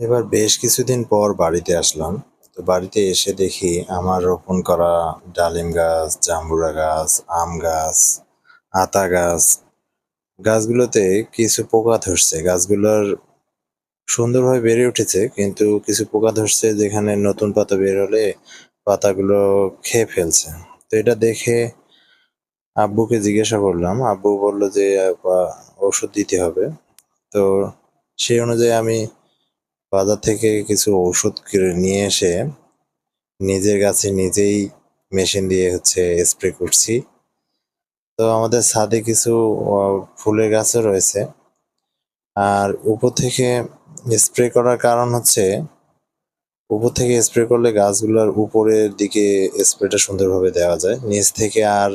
এবার বেশ কিছুদিন পর বাড়িতে আসলাম। তো বাড়িতে এসে দেখি আমার রোপণ করা ডালিম গাছ, জাম্বুরা গাছ, আম গাছ, আতা গাছ, গাছগুলোতে কিছু পোকা ধরছে। গাছগুলোর সুন্দরভাবে বেড়ে উঠেছে, কিন্তু কিছু পোকা ধরছে যেখানে নতুন পাতা বের হলে পাতাগুলো খেয়ে ফেলছে। তো এটা দেখে আব্বুকে জিজ্ঞাসা করলাম। আব্বু বলল যে ওষুধ দিতে হবে। তো সেই অনুযায়ী আমি বাজার থেকে কিছু ওষুধ কিনে নিয়ে এসে নিজের গাছে নিজেই মেশিন দিয়ে হচ্ছে স্প্রে করছি। তো আমাদের ছাদে কিছু ফুলের গাছও রয়েছে। আর উপর থেকে স্প্রে করার কারণ হচ্ছে, উপর থেকে স্প্রে করলে গাছগুলোর উপরের দিকে স্প্রেটা সুন্দরভাবে দেওয়া যায়। নিচ থেকে আর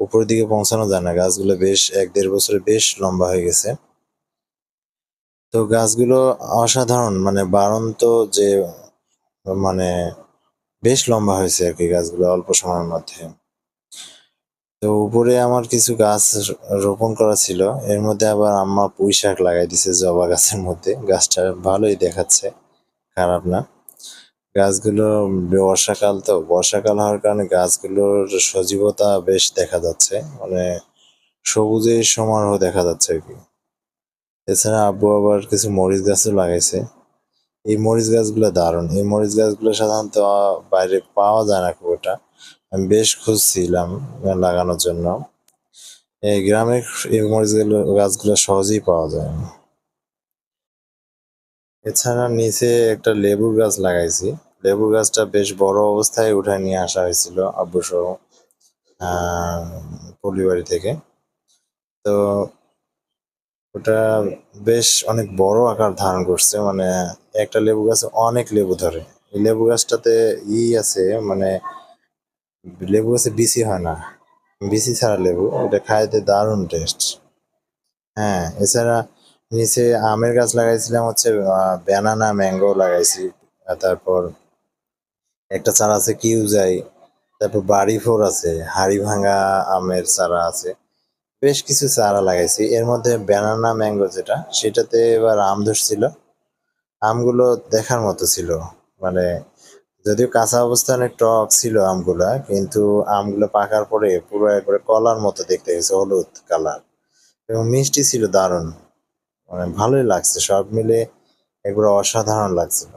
উপরের দিকে পৌঁছানো যায় না। গাছগুলো বেশ এক দেড় বছরে বেশ লম্বা হয়ে গেছে। তো গাছগুলো অসাধারণ মানে বাড়ন্ত যে মানে বেশ লম্বা হয়েছে আর কি গাছগুলো অল্প সময়ের মধ্যে। তো উপরে আমার কিছু গাছ রোপণ করা ছিল, এর মধ্যে আবার আম্মা পুঁই শাক লাগাই দিছে জবা গাছের মধ্যে। গাছটা ভালোই দেখাচ্ছে, খারাপ না। গাছগুলো বর্ষাকাল তো, বর্ষাকাল হওয়ার কারণে গাছগুলোর সজীবতা বেশ দেখা যাচ্ছে মানে সবুজের সমারোহ দেখা যাচ্ছে আর কি। এছাড়া আব্বু আবার কিছু মরিচ গাছও লাগাইছে। এই মরিচ গাছগুলো দারুণ। এই মরিচ গাছগুলো সাধারণত বাইরে পাওয়া যায় না খুব একটা। আমি বেশ খুঁজছিলাম লাগানোর জন্য। এই গ্রামের এই মরিচগুলো গাছগুলো সহজেই পাওয়া যায়। না এছাড়া নিচে একটা লেবুর গাছ লাগাইছি। লেবুর গাছটা বেশ বড় অবস্থায় উঠায় নিয়ে আসা হয়েছিল আব্বু সহ আহ, পল্লীবাড়ি থেকে। তো ওটা বেশ অনেক বড় আকার ধারণ করছে মানে একটা লেবু গাছে অনেক লেবু ধরে। এই লেবু গাছটাতে ই আছে মানে লেবু গাছে বিচি হয় না। বিচি ছাড়া লেবু, এটা খাইতে দারুণ টেস্ট হ্যাঁ এছাড়া নিচে আমের গাছ লাগাইছিলাম, হচ্ছে ব্যানানা ম্যাঙ্গো লাগাইছি তারপর একটা চারা আছে কিউজাই, তারপর বাড়ি ফোর আছে হাড়ি ভাঙা আমের চারা আছে। বেশ কিছু চারা লাগাইছি। এর মধ্যে ব্যানানা ম্যাঙ্গো যেটা, সেটাতে এবার আম ধরছিল। আমগুলো দেখার মতো ছিল। মানে যদিও কাঁচা অবস্থায় অনেক টক ছিল আমগুলা, কিন্তু আমগুলো পাকার পরে পুরো একবারে কলার মতো দেখতে গেছে, হলুদ কালার। এবং মিষ্টি ছিল দারুণ। মানে ভালোই লাগছে, সব মিলে একবারে অসাধারণ লাগছিল।